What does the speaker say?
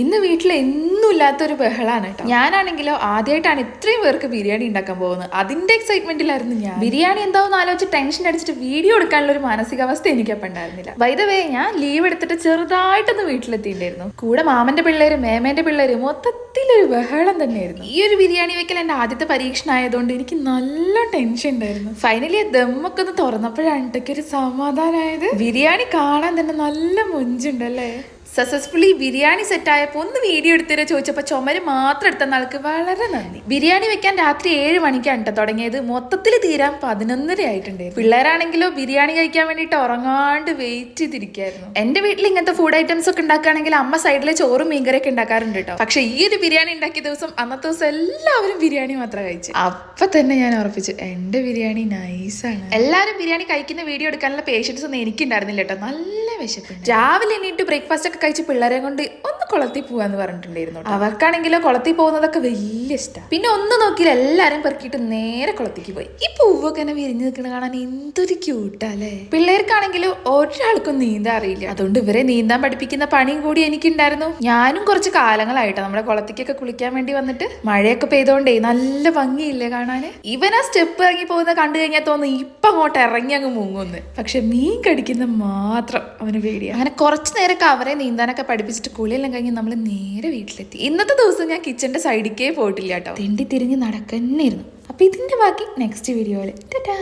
ഇന്ന് വീട്ടിൽ എന്നും ഇല്ലാത്തൊരു ബഹളാണ് കേട്ടോ ഞാനാണെങ്കിലോ ആദ്യമായിട്ടാണ് ഇത്രയും പേർക്ക് ബിരിയാണി ഉണ്ടാക്കാൻ പോകുന്നത്. അതിന്റെ എക്സൈറ്റ്മെന്റിലായിരുന്നു ഞാൻ. ബിരിയാണി എന്താവും ആലോചിച്ച് ടെൻഷൻ അടിച്ചിട്ട് വീഡിയോ എടുക്കാനുള്ള ഒരു മാനസികാവസ്ഥ എനിക്കപ്പം ഉണ്ടായിരുന്നില്ല. വൈദവേ ഞാൻ ലീവ് എടുത്തിട്ട് ചെറുതായിട്ടൊന്ന് വീട്ടിലെത്തിയിട്ടുണ്ടായിരുന്നു. കൂടെ മാമന്റെ പിള്ളേര് മേമേന്റെ പിള്ളേര് മൊത്തത്തിലൊരു ബഹളം തന്നെയായിരുന്നു. ഈ ഒരു ബിരിയാണി വെക്കൽ എന്റെ ആദ്യത്തെ പരീക്ഷണം ആയതുകൊണ്ട് എനിക്ക് നല്ല ടെൻഷൻ ഉണ്ടായിരുന്നു. ഫൈനലി ദമ്മൊക്കെ ഒന്ന് തുറന്നപ്പോഴാണ് ഒരു സമാധാനമായത് ബിരിയാണി കാണാൻ തന്നെ നല്ല മുഞ്ചുണ്ടല്ലേ? സക്സസ്ഫുള്ളി ബിരിയാണി സെറ്റ് ആയപ്പോൾ ഒന്ന് വീഡിയോ എടുത്തിട്ട് ചോദിച്ചപ്പോൾ ചുമര് മാത്രം എടുത്ത നാൾക്ക് വളരെ നന്ദി. ബിരിയാണി വെക്കാൻ രാത്രി ഏഴ് മണിക്കാണ് തുടങ്ങിയത്. മൊത്തത്തിൽ തീരാൻ പതിനൊന്നര ആയിട്ടുണ്ട് പിള്ളേരാണെങ്കിലോ ബിരിയാണി കഴിക്കാൻ വേണ്ടിയിട്ട് ഉറങ്ങാണ്ട് വെയിറ്റ് ചെയ്തിരിക്കായിരുന്നു. എന്റെ വീട്ടിൽ ഇങ്ങനത്തെ ഫുഡ് ഐറ്റംസ് ഒക്കെ ഉണ്ടാക്കുകയാണെങ്കിൽ അമ്മ സൈഡിലെ ചോറും മീൻകറിയൊക്കെ ഉണ്ടാക്കാറുണ്ട് കേട്ടോ പക്ഷെ ഈ ഒരു ബിരിയാണി ഉണ്ടാക്കിയ ദിവസം അന്നത്തെ ദിവസം എല്ലാവരും ബിരിയാണി മാത്രം കഴിച്ചു. അപ്പൊ തന്നെ ഞാൻ ഉറപ്പിച്ചു എന്റെ ബിരിയാണി നൈസാണ് എല്ലാവരും ബിരിയാണി കഴിക്കുന്ന വീഡിയോ എടുക്കാനുള്ള പേഷ്യൻസ് ഒന്നും എനിക്കുണ്ടായിരുന്നില്ല കേട്ടോ നല്ല വിശപ്പ് രാവിലെ എണീറ്റ് ബ്രേക്ക്ഫാസ്റ്റ് ഒക്കെ കഴിച്ച് പിള്ളേരെ കൊണ്ട് ഒന്ന് കുളത്തിൽ പോവാന്ന് പറഞ്ഞിട്ടുണ്ടായിരുന്നു. അവർക്കാണെങ്കിലോ കുളത്തിൽ പോകുന്നതൊക്കെ വലിയ ഇഷ്ടം. പിന്നെ ഒന്ന് നോക്കിയാൽ എല്ലാരും പെറുക്കിയിട്ട് നേരെ കുളത്തേക്ക് പോയി. ഈ പൂവൊക്കെ ഇങ്ങനെ വിരിഞ്ഞു നിൽക്കുന്ന കാണാൻ എന്തൊരു ക്യൂട്ടല്ലേ? പിള്ളേർക്കാണെങ്കിലും ഒരാൾക്കും നീന്താൻ അറിയില്ല. അതുകൊണ്ട് ഇവരെ നീന്താൻ പഠിപ്പിക്കുന്ന പണിയും കൂടി എനിക്കുണ്ടായിരുന്നു. ഞാനും കുറച്ച് കാലങ്ങളായിട്ടോ നമ്മുടെ കുളത്തേക്കൊക്കെ കുളിക്കാൻ വേണ്ടി വന്നിട്ട്. മഴയൊക്കെ പെയ്തോണ്ടേ നല്ല ഭംഗിയില്ലേ കാണാന്? ഇവൻ ആ സ്റ്റെപ്പ് ഇറങ്ങി പോകുന്ന കണ്ടു കഴിഞ്ഞാൽ തോന്നുന്നു ഇപ്പൊ അങ്ങോട്ട് ഇറങ്ങി അങ്ങ് മുങ്ങുന്നു. പക്ഷെ മീൻ കടിക്കുന്ന മാത്രം അവന് പേടിയാണ് അങ്ങനെ കുറച്ചു നേരമൊക്കെ അവരെ നീന്താനൊക്കെ പഠിപ്പിച്ചിട്ട് കുളിയെല്ലാം കഴിഞ്ഞ് നമ്മൾ നേരെ വീട്ടിലെത്തി. ഇന്നത്തെ ദിവസം ഞാൻ കിച്ചന്റെ സൈഡിക്കേ പോയിട്ടില്ല കേട്ടോ. തെണ്ടി തിരിഞ്ഞ് നടക്കന്നെയിരുന്നു അപ്പം ഇതിന്റെ ബാക്കി നെക്സ്റ്റ് വീഡിയോയിൽ ടാറ്റാ